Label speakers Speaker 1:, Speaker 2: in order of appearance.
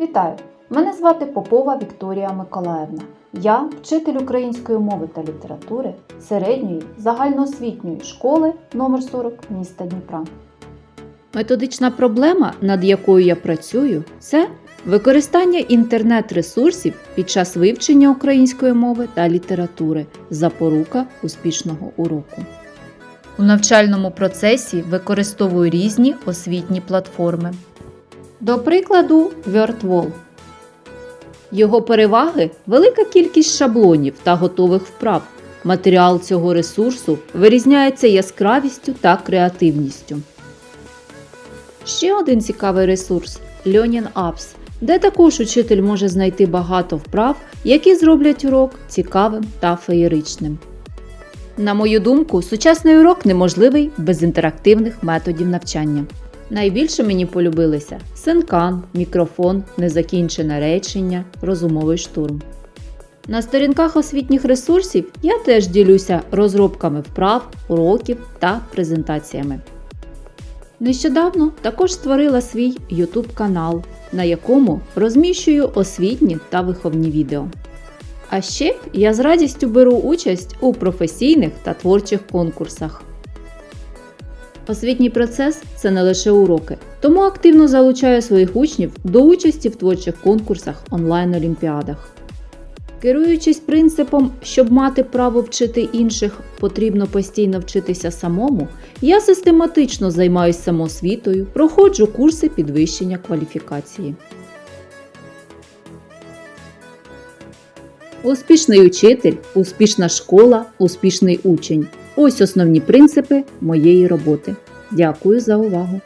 Speaker 1: Вітаю! Мене звати Попова Вікторія Миколаївна. Я вчитель української мови та літератури середньої загальноосвітньої школи номер 40 міста Дніпра. Методична проблема, над якою я працюю, це використання інтернет-ресурсів під час вивчення української мови та літератури запорука успішного уроку. У навчальному процесі використовую різні освітні платформи. До прикладу, WordWall. Його переваги велика кількість шаблонів та готових вправ. Матеріал цього ресурсу вирізняється яскравістю та креативністю. Ще один цікавий ресурс Learning Apps, де також учитель може знайти багато вправ, які зроблять урок цікавим та феєричним. На мою думку, сучасний урок неможливий без інтерактивних методів навчання. Найбільше мені полюбилися синкан, мікрофон, незакінчене речення, розумовий штурм. На сторінках освітніх ресурсів я теж ділюся розробками вправ, уроків та презентаціями. Нещодавно також створила свій YouTube канал, на якому розміщую освітні та виховні відео. А ще я з радістю беру участь у професійних та творчих конкурсах. Освітній процес це не лише уроки, тому активно залучаю своїх учнів до участі в творчих конкурсах онлайн-олімпіадах. Керуючись принципом, щоб мати право вчити інших, потрібно постійно вчитися самому, я систематично займаюся самоосвітою, проходжу курси підвищення кваліфікації. Успішний учитель, успішна школа, успішний учень. Ось основні принципи моєї роботи. Дякую за увагу!